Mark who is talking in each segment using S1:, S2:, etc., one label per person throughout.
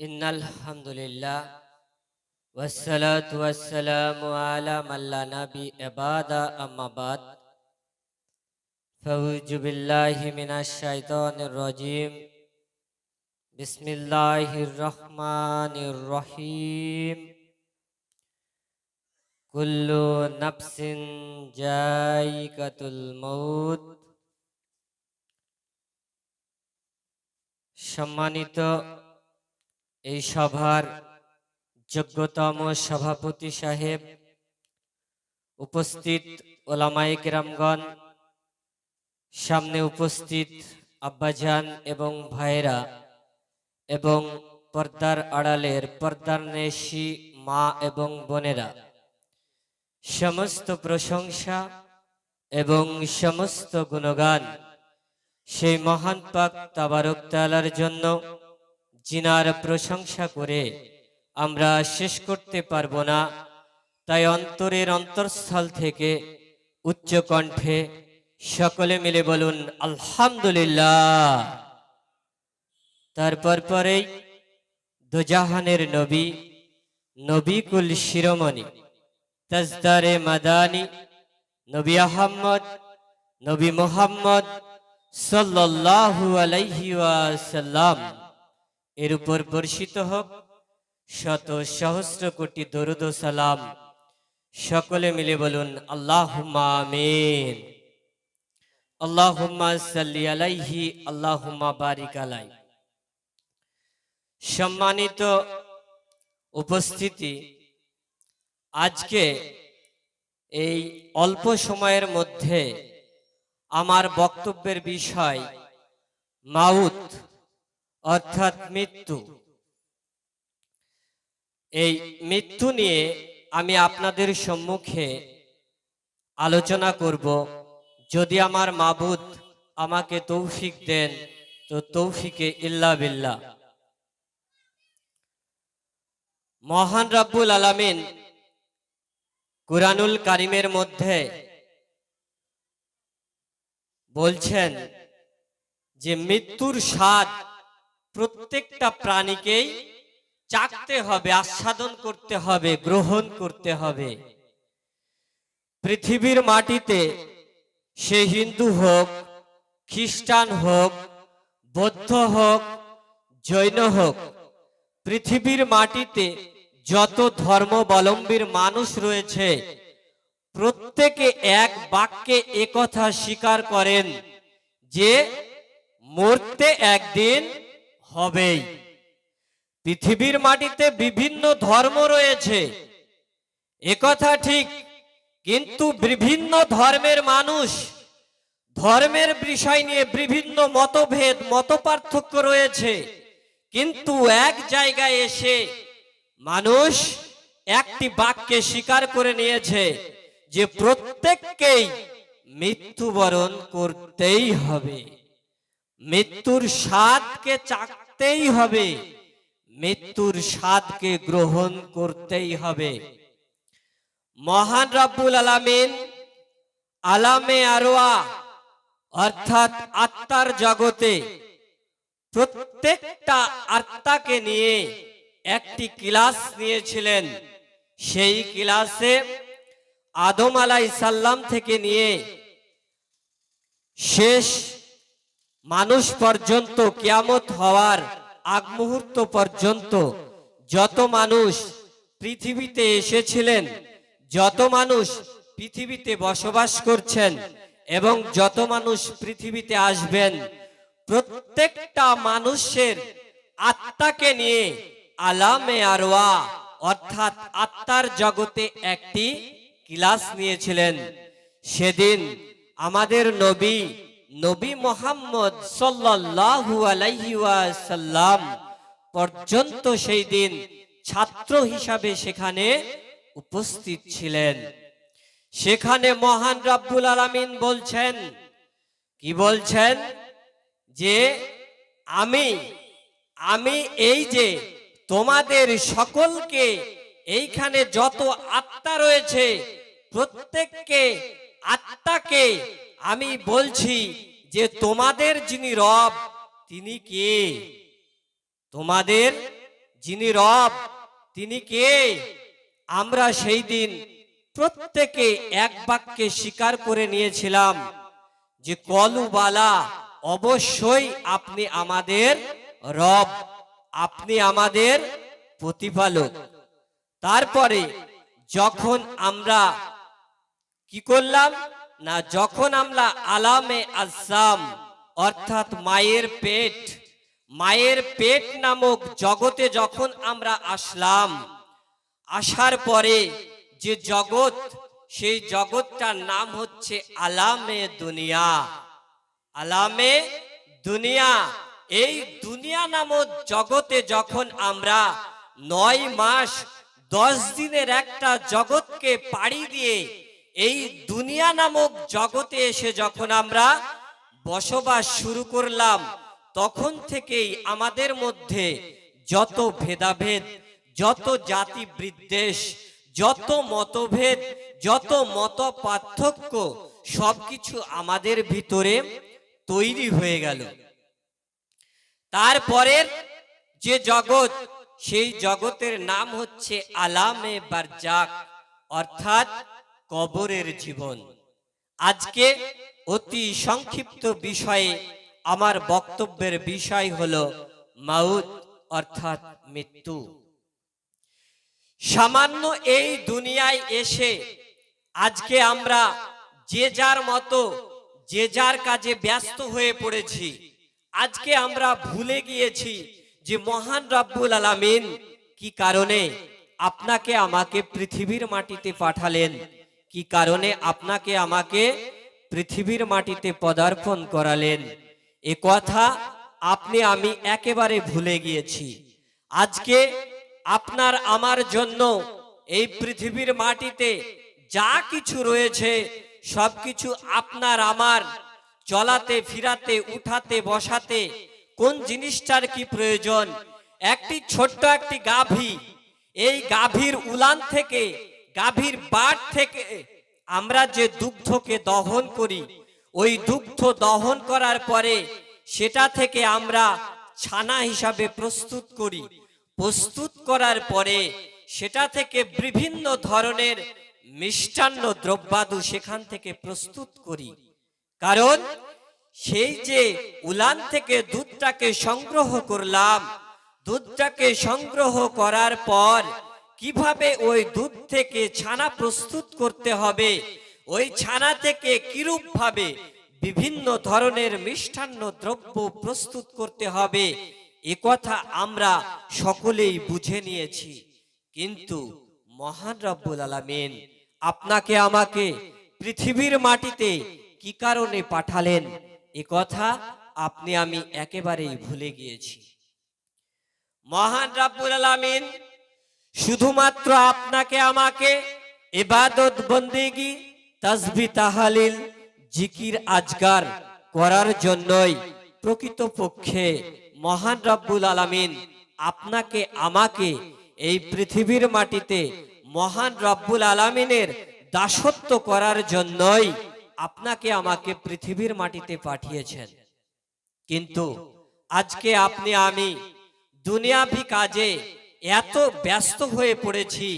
S1: إن الحمد لله والصلاة والسلام على من لا نبي عباد أما بعد فأعوذ بالله من الشيطان الرجيم بسم الله الرحمن الرحيم كل نفس جائقة الموت সম্মানিত এই সভার যোগ্যতম সভাপতি সাহেব, উপস্থিত ওলামায়ে কেরামগণ, সামনে উপস্থিত আব্বাজান এবং ভাইয়েরা এবং পর্দার আড়ালের পর্দার নেশি মা এবং বোনেরা, সমস্ত প্রশংসা এবং সমস্ত গুণগান সেই মহান পাক তাবারক তালার জন্য জিনার প্রশংসা করে আমরা শেষ করতে পারব না। তাই অন্তরের অন্তরস্থল থেকে উচ্চ কণ্ঠে সকলে মিলে বলুন, আলহামদুলিল্লাহ। তারপর পরেই দুজাহানের নবী, নবীকুল শিরোমণি, তাজদারে মাদানি, নবী আহম্মদ নবী মোহাম্মদ সাল্লাল্লাহু আলাইহি ওয়াসাল্লাম। এর উপর বর্ষিত হোক। শত সহস্র কোটি দরুদ সালাম। সকলে মিলে বলুন, আল্লাহুম্মা আমিন। আল্লাহুম্মা সাল্লি আলাইহি, আল্লাহুম্মা বারিক সম্মানিত উপস্থিতি, আজকে এই অল্প সময়ের মধ্যে আমার বক্তব্যের বিষয় মাউত অর্থাৎ মৃত্যু। এই মৃত্যু নিয়ে আমি আপনাদের সম্মুখে আলোচনা করব। যদি আমার মাবুদ আমাকে তৌফিক দেন, তো তৌফিকে ইল্লা বিল্লাহ। মহান রাব্বুল আলামিন কুরআনুল কারিমের মধ্যে বলছেন যে মৃত্যুর স্বাদ প্রত্যেকটা প্রাণীকেই চাকতে হবে আস্বাদন করতে হবে, গ্রহণ করতে হবে। পৃথিবীর মাটিতে সে হিন্দু হোক, খ্রিস্টান হোক, বৌদ্ধ হোক, জৈন হোক, পৃথিবীর মাটিতে যত ধর্মাবলম্বীর মানুষ রয়েছে, প্রত্যেকে এক বাক্যে একথা স্বীকার করেন যে মরতে একদিন হবেই। পৃথিবীর মাটিতে বিভিন্ন ধর্ম রয়েছে। একথা ঠিক, কিন্তু বিভিন্ন ধর্মের মানুষ ধর্মের বিষয় নিয়ে বিভিন্ন মতভেদ মত পার্থক্য রয়েছে। কিন্তু এক জায়গায় এসে মানুষ একটি বাক্যে স্বীকার করে নিয়েছে যে প্রত্যেককেই মৃত্যুবরণ করতেই হবে। মৃত্যুর স্বাদকে চাকতেই হবে। মৃত্যুর স্বাদকে গ্রহণ করতেই হবে। মহান রাব্বুল আলামিন আলামে আরোয়া অর্থাৎ আত্মার জগতে প্রত্যেকটা আত্মাকে নিয়ে একটি ক্লাস নিয়েছিলেন। সেই ক্লাসে আদম আলাই সাল্লাম থেকে নিয়ে শেষ মানুষ পর্যন্ত, কিয়ামত হওয়ার আগ মুহূর্ত পর্যন্ত যত মানুষ পৃথিবীতে এসেছিলেন, যত মানুষ পৃথিবীতে বসবাস করছেন এবং যত মানুষ পৃথিবীতে আসবেন, প্রত্যেকটা মানুষের আত্মাকে নিয়ে আলামে আরওয়া, অর্থাৎ আত্মার জগতে একটি ক্লাস নিয়েছিলেন। সেদিন আমাদের নবী নবী মোহাম্মদ সাল্লাল্লাহু আলাইহি ওয়াসাল্লাম পর্যন্ত সেই দিন ছাত্র হিসাবে সেখানে উপস্থিত ছিলেন। সেখানে মহান রাব্বুল আলামিন বলছেন, কি বলছেন? যে আমি আমি এই যে তোমাদের সকলকে এইখানে যত আত্মা রয়েছে, প্রত্যেককে আত্মাকে আমি বলছি যে তোমাদের যিনি রব, তিনি কে? তোমাদের যিনি রব, তিনি কে? আমরা সেই দিন প্রত্যেকে এক বাক্যে স্বীকার করে নিয়েছিলাম যে কলুবালা, অবশ্যই আপনি আমাদের রব, আপনি আমাদের প্রতিপালক। তারপরে যখন আমরা কি করলাম? না, যখন আমরা আলামে আসাম অর্থাৎ মায়ের পেট মায়ের পেট নামক জগতে যখন আমরা আসলাম, আসার পরে যে জগৎ, সেই জগৎটার নাম হচ্ছে আলামে দুনিয়া। আলামে দুনিয়া, এই দুনিয়া নামক জগতে যখন আমরা নয় মাস, দশ দিনের একটা জগৎকে পাড়ি দিয়ে এই দুনিয়া নামক জগতে এসে যখন আমরা বসবাস শুরু করলাম, তখন থেকেই আমাদের মধ্যে যত ভেদাভেদ, যত জাতি বিদ্বেষ, যত মতভেদ, যত মত পার্থক্য সবকিছু আমাদের ভিতরে তৈরি হয়ে গেল। তারপরের যে জগৎ, সেই জগতের নাম হচ্ছে আলামে বারজাক, অর্থাৎ কবরের জীবন। আজকে অতি সংক্ষিপ্ত বিষয়ে আমার বক্তব্যের বিষয় হলো মাউত অর্থাৎ মৃত্যু। সামান্য এই দুনিয়ায় এসে আজকে আমরা যে যার মতো, যে যার কাজে ব্যস্ত হয়ে পড়েছি, আজকে আমরা ভুলে গিয়েছি যে মহান রব্বুল আলামিন কি কারণে আপনাকে আমাকে পৃথিবীর মাটিতে পাঠালেন। কি কারণে আপনাকে আমাকে পৃথিবীর মাটিতে পদার্পণ করালেন? এ কথা আপনি আমি একেবারে ভুলে গিয়েছি। আজকে আপনার আমার জন্য এই পৃথিবীর মাটিতে যা কিছু রয়েছে, সবকিছু আপনার আমার চলাতে, ফিরাতে, উঠাতে, বসাতে, কোন জিনিসটার কি প্রয়োজন? একটি ছোট্ট একটি গাভী, এই গাভীর উলান থেকে গাভীর বাট থেকে আমরা যে দুগ্ধকে দহন করি, ওই দুগ্ধ দহন করার পরে সেটা থেকে আমরা ছানা হিসাবে প্রস্তুত করি। প্রস্তুত করার পরে সেটা থেকে বিভিন্ন ধরনের মিষ্টান্ন দ্রব্যাদু সেখান থেকে প্রস্তুত করি। কারণ সেই যে উলান থেকে দুধটাকে সংগ্রহ করলাম, দুধটাকে সংগ্রহ করার পর কীভাবে ওই দুধ থেকে ছানা প্রস্তুত করতে হবে? ওই ছানা থেকে কিরূপ ভাবে বিভিন্ন ধরনের মিষ্টান্ন দ্রব্য প্রস্তুত করতে হবে? এ কথা আমরা সকলেই বুঝে নিয়েছি। কিন্তু মহান রব্বুল আলামিন আপনাকে আমাকে পৃথিবীর মাটিতে কি কারণে পাঠালেন? এ কথা আপনি আমি একেবারেই ভুলে গিয়েছি। মহান রাব্বুল আলামিন শুধুমাত্র আপনাকে, আমাকে এবাদত বন্দেগি, তাসবি, তাহালিল, জিকির, আজগার করার জন্যই প্রকৃতপক্ষে মহান রাব্বুল আলামিন আপনাকে, আমাকে এই পৃথিবীর মাটিতে মহান রব্বুল আলামিনের দাসত্ব করার জন্যই আপনাকে, আমাকে পৃথিবীর মাটিতে পাঠিয়েছেন। কিন্তু আজকে আপনি, আমি দুনিয়াভি কাজে এত ব্যস্ত হয়ে পড়েছি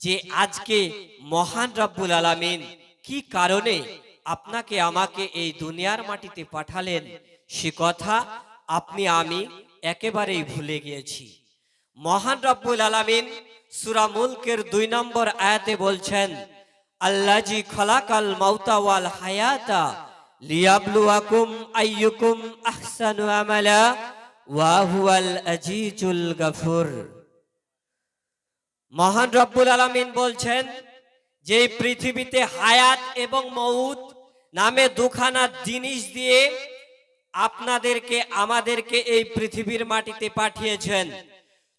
S1: যে আজকে মহান রব্বুল আলামিন কি কারণে আপনাকে আমাকে এই দুনিয়ার মাটিতে পাঠালেন? সে কথা আপনি, আমি একেবারেই ভুলে গিয়েছি। মহান রব্বুল আলামিন সূরা মুলকের দুই নম্বর আয়াতে বলছেন আল্লাজি খলাকাল মাউতা ওয়াল হায়াতা লিয়াবলুয়াকুম আইয়ুকুম আহসানু আমালা আজিজুল গাফুর। মহান রব্বুল আলামিন বলছেন যে পৃথিবীতে হায়াত এবং মউত নামে দুখানা জিনিস দিয়ে আপনাদেরকে, আমাদেরকে এই পৃথিবীর মাটিতে পাঠিয়েছেন,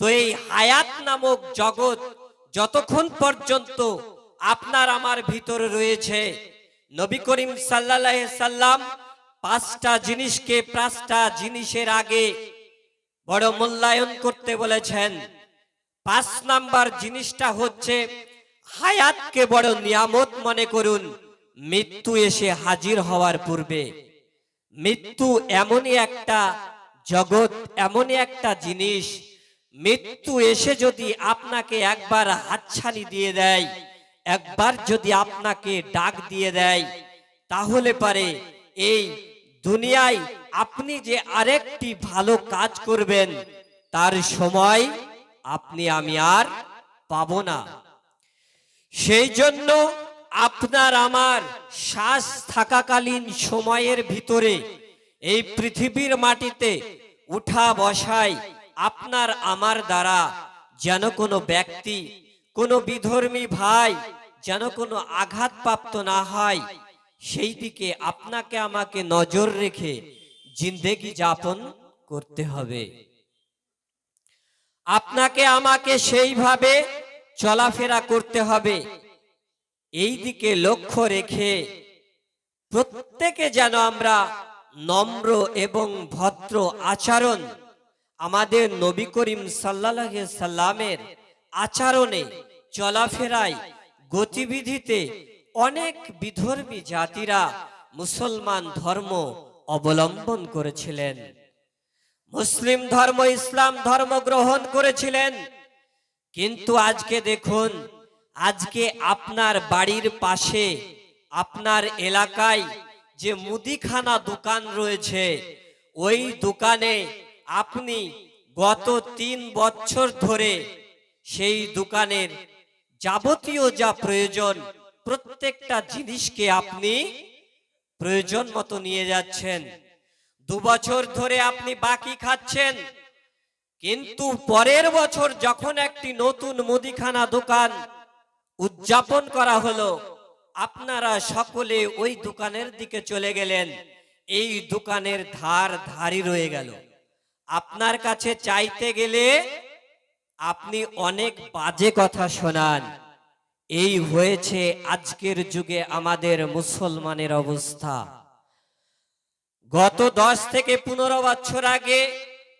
S1: তো এই হায়াত নামক জগৎ যতক্ষণ পর্যন্ত আপনার আমার ভিতরে রয়েছে, নবী করিম সাল্লাহ সাল্লাম পাঁচটা জিনিসকে পাঁচটা জিনিসের আগে বড় মূল্যায়ন করতে বলেছেন। পাঁচ নাম্বার জিনিসটা হচ্ছে হায়াতকে বড় নিয়ামত মনে করুন, মৃত্যু এসে হাজির হওয়ার পূর্বে। মৃত্যু এমনই একটা জগৎ, এমনই একটা জিনিস। মৃত্যু এসে যদি আপনাকে একবার হাতছানি দিয়ে দেয়, একবার যদি আপনাকে ডাক দিয়ে দেয়, তাহলে পারে এই দুনিয়ায় আপনি যে আরেকটি ভালো কাজ করবেন, তার সময় আপনি আমি আর পাবো না। সেই জন্য আপনার আমার শ্বাস থাকাকালীন সময়ের ভিতরে এই পৃথিবীর মাটিতে উঠা বসায় আপনার আমার দ্বারা যেন কোনো ব্যক্তি, কোনো বিধর্মী ভাই যেন কোনো আঘাতপ্রাপ্ত না হয়, সেই দিকে আপনাকে আমাকে নজর রেখে জিন্দেগি যাপন করতে হবে। আপনাকে আমাকে সেইভাবে চলাফেরা করতে হবে। এই দিকে লক্ষ্য রেখে প্রত্যেকে যেন আমরা নম্র এবং ভদ্র আচরণ আমাদের নবী করিম সাল্লাহ সাল্লামের আচরণে, চলাফেরায়, গতিবিধিতে অনেক বিধর্মী জাতিরা মুসলমান ধর্ম অবলম্বন করেছিলেন। মুসলিম ধর্ম, ইসলাম ধর্ম গ্রহণ করেছিলেন। কিন্তু আজকে দেখুন, আজকে আপনার বাড়ির পাশে, আপনার এলাকায় যে মুদিখানা দোকান রয়েছে, ওই দোকানে আপনি গত তিন বছর ধরে সেই দোকানের যাবতীয় যা প্রয়োজন, প্রত্যেকটা জিনিসকে আপনি প্রয়োজন মতো নিয়ে যাচ্ছেন। দু বছর ধরে আপনি বাকি খাচ্ছেন, কিন্তু পরের বছর যখন একটি নতুন মুদিখানা দোকান উদযাপন করা হলো, আপনারা সকলে ওই দোকানের দিকে চলে গেলেন। এই দোকানের ধার ধারি রয়ে গেল। আপনার কাছে চাইতে গেলে আপনি অনেক বাজে কথা শোনান। এই হয়েছে আজকের যুগে আমাদের মুসলমানের অবস্থা। গত দশ থেকে পনেরো বছর আগে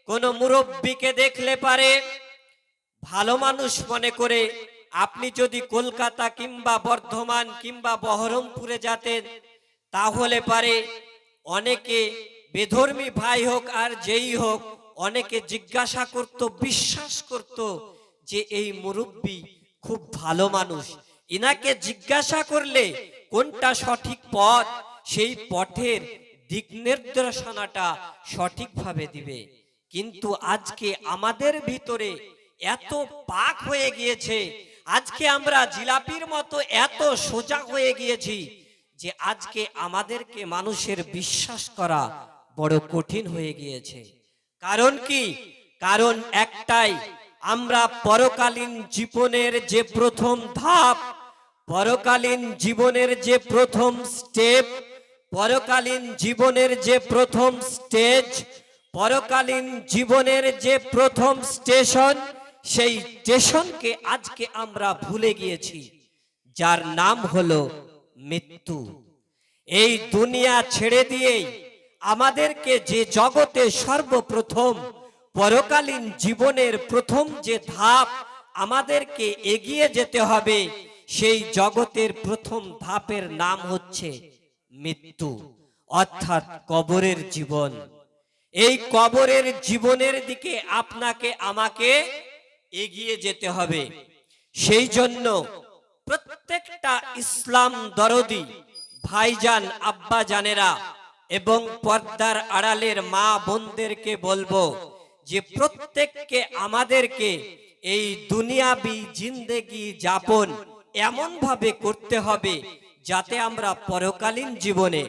S1: কোন মুরব্বীকে দেখলে পারে, ভালো মানুষ মনে করে আপনি যদি কলকাতা কিংবা বর্ধমান কিংবা বহরমপুরে যেতেন, তাহলে পারে অনেকে বেধর্মী ভাই হোক আর যেই হোক, অনেকে জিজ্ঞাসা করত, বিশ্বাস করত যে এই মুরব্বী খুব ভালো মানুষ। ইনাকে জিজ্ঞাসা করলে কোনটা সঠিক পথ, সেই পথের দিক নির্দেশনাটা সঠিকভাবে দিবে। কিন্তু আজকে আমাদের ভিতরে এত পাক হয়ে গিয়েছে, আজকে আমরা জিলাপির মতো এত সোজা হয়ে গিয়েছি যে আজকে আমাদেরকে মানুষের বিশ্বাস করা বড় কঠিন হয়ে গিয়েছে। কারণ কি? কারণ একটাই, আমরা পরকালীন জীবনের যে প্রথম ধাপ, পরকালীন জীবনের যে প্রথম স্টেপ পরকালীন জীবনের যে প্রথম স্টেজ, পরকালীন জীবনের যে প্রথম স্টেশন, সেই স্টেশনকে আজকে আমরা ভুলে গিয়েছি, যার নাম হলো মৃত্যু। এই দুনিয়া ছেড়ে দিয়েই আমাদেরকে যে জগতে সর্বপ্রথম, পরকালীন জীবনের প্রথম যে ধাপ আমাদেরকে এগিয়ে যেতে হবে, সেই জগতের প্রথম ধাপের নাম হচ্ছে মৃত্যু, অর্থাৎ কবরের জীবন। এই কবরের জীবনের দিকে আপনাকে, আমাকে এগিয়ে যেতে হবে। সেই জন্য প্রত্যেকটা ইসলাম দরদি, ভাইজান, আব্বা জানেরা এবং পর্দার আড়ালের মা বোনদেরকে বলব যে প্রত্যেককে আমাদেরকে এই দুনিয়াবি জিন্দেগি যাপন এমন ভাবে করতে হবে যাতে আমরা পরকালীন জীবনে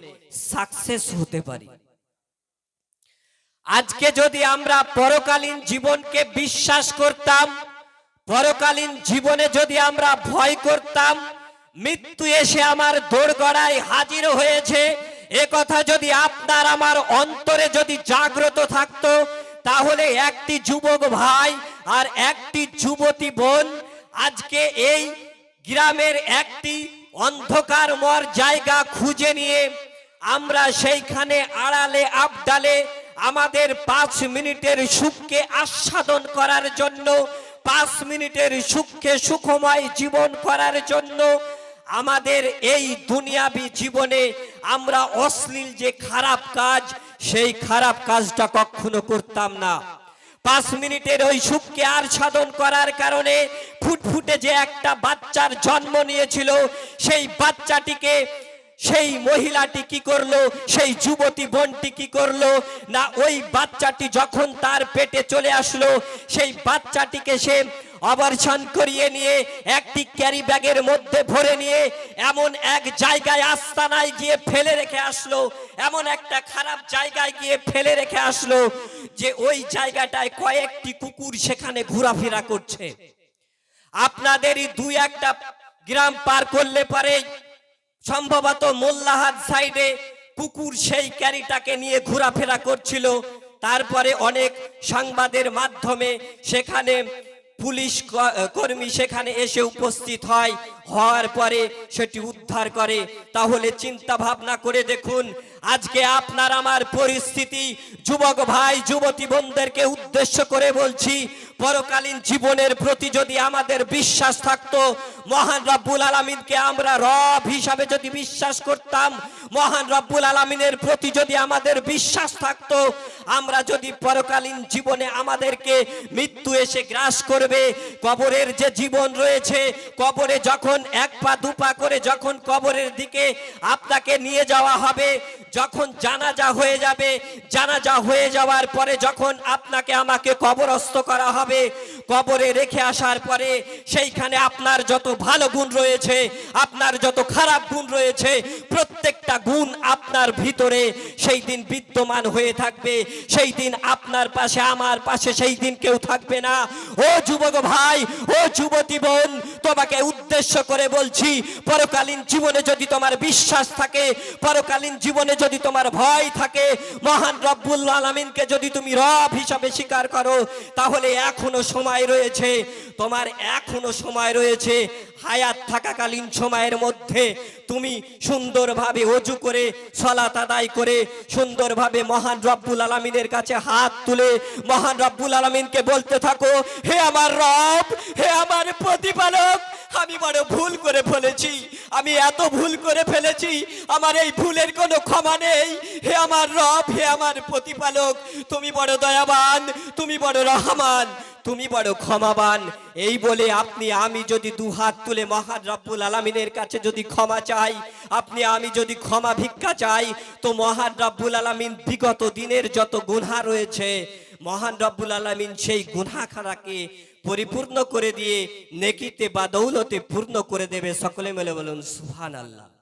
S1: সাকসেস হতে পারি। আজকে যদি আমরা পরকালীন জীবনকে বিশ্বাস করতাম, পরকালীন জীবনে যদি আমরা ভয় করতাম, মৃত্যু এসে আমার দোরগড়ায় হাজির হয়েছে, এ কথা যদি আপনার আমার অন্তরে যদি জাগ্রত থাকতো, তাহলে একটি যুবক ভাই আর একটি যুবতী বোন আজকে এই গ্রামের একটি অন্ধকারময় জায়গা খুঁজে নিয়ে আমরা সেইখানে আড়ালে, আবডালে আমাদের পাঁচ মিনিটের সুখকে আস্বাদন করার জন্য, পাঁচ মিনিটের সুখকে সুখময় জীবন করার জন্য আমাদের এই দুনিয়াবি জীবনে আমরা অশ্লীল যে খারাপ কাজ, সেই খারাপ কাজটা কখনো করতাম না। পাঁচ মিনিটের ওই সুখকে আর সাধন করার কারণে ফুটফুটে যে একটা বাচ্চার জন্ম নিয়েছিল, সেই বাচ্চাটিকে, সেই মহিলাটি কি করল, সেই যুবতী বোনটি কি করল, না ওই বাচ্চাটি যখন তার পেটে চলে আসলো, সেই বাচ্চাটিকে সে অবর্ষণ করিয়ে নিয়ে, একটি ক্যারি ব্যাগের মধ্যে ভরে নিয়ে, এমন এক জায়গায় আস্তানায় গিয়ে ফেলে রেখে আসলো, এমন একটা খারাপ জায়গায় গিয়ে ফেলে রেখে আসলো যে ওই জায়গাটায় কয়েকটি কুকুর সেখানে ঘোরাফেরা করছে। আপনাদেরই দুই একটা গ্রাম পার করলে পরে, সম্ভবত মোল্লাহাট সাইডে কুকুর সেই ক্যারিটাকে নিয়ে ঘোরাফেরা করছিল। তারপরে অনেক সংবাদের মাধ্যমে সেখানে পুলিশ কর্মী সেখানে এসে উপস্থিত হয়। হওয়ার পরে সেটি উদ্ধার করে। তাহলে চিন্তা ভাবনা করে দেখুন, আজকে আপনার আমার পরিস্থিতি। যুবক ভাই, যুবতী বোনদেরকে উদ্দেশ্য করে বলছি পরকালীন জীবনের প্রতি যদি আমাদের বিশ্বাস থাকতো, মহান রব্বুল আলমিনকে আমরা রব হিসাবে যদি বিশ্বাস করতাম, মহান রব্বুল আলমিনের প্রতি যদি আমাদের বিশ্বাস থাকতো, আমরা যদি পরকালীন জীবনে আমাদেরকে মৃত্যু এসে গ্রাস করবে, কবরের যে জীবন রয়েছে, কবরে যখন এক পা, দু পা করে যখন কবরের দিকে আপনাকে নিয়ে যাওয়া হবে, যখন জানাজা হয়ে যাবে, জানাজা হয়ে যাওয়ার পরে যখন আপনাকে আমাকে কবরস্থ করা হবে কবরে রেখে আসার পরে সেইখানে আপনার যত ভালো গুণ রয়েছে, আপনার যত খারাপ গুণ রয়েছে, প্রত্যেকটা গুণ আপনার ভিতরে সেই দিন বিদ্যমান হয়ে থাকবে। সেই দিন আপনার পাশে, আমার পাশে সেই দিন কেউ থাকবে না। ও যুবক ভাই, ও যুবতী বোন, তোমাকে উদ্দেশ্য করে বলছি, পরকালীন জীবনে যদি তোমার বিশ্বাস থাকে, পরকালীন জীবনে যদি তোমার ভয় থাকে, মহান রব্বুল আলমিনকে যদি তুমি রব হিসাবে স্বীকার করো, তাহলে এখনও সময় রয়েছে, তোমার এখনও সময় রয়েছে, হায়াত থাকাকালীন সময়ের মধ্যে তুমি সুন্দরভাবে অজু করে, সলাত আদায় করে, সুন্দরভাবে মহান রব্বুল আলমিনের কাছে হাত তুলে, মহান রব্বুল আলমিনকে বলতে থাকো, হে আমার রব, হে আমার প্রতিপালক, আমি বড় ভুল করে ফেলেছি, আমি এত ভুল করে ফেলেছি, আমার এই ভুলের কোনো ক্ষমা নেই, হে আমার রব, হে আমার প্রতিপালক, তুমি বড় দয়াবান, তুমি বড় রহমান তুমি বড় ক্ষমাবান। এই বলে আপনি, আমি যদি দু হাত তুলে মহান রব্বুল আলমিনের কাছে যদি ক্ষমা চাই, আপনি, আমি যদি ক্ষমা ভিক্ষা চাই, তো মহান রব্বুল আলমিন বিগত দিনের যত গুনহা রয়েছে, মহান রব্বুল আলমিন সেই গুনহাখানাকে পরিপূর্ণ করে দিয়ে নেকিতে বা দৌলতে পূর্ণ করে দেবে। সকলে মিলে বলুন সুহান আল্লাহ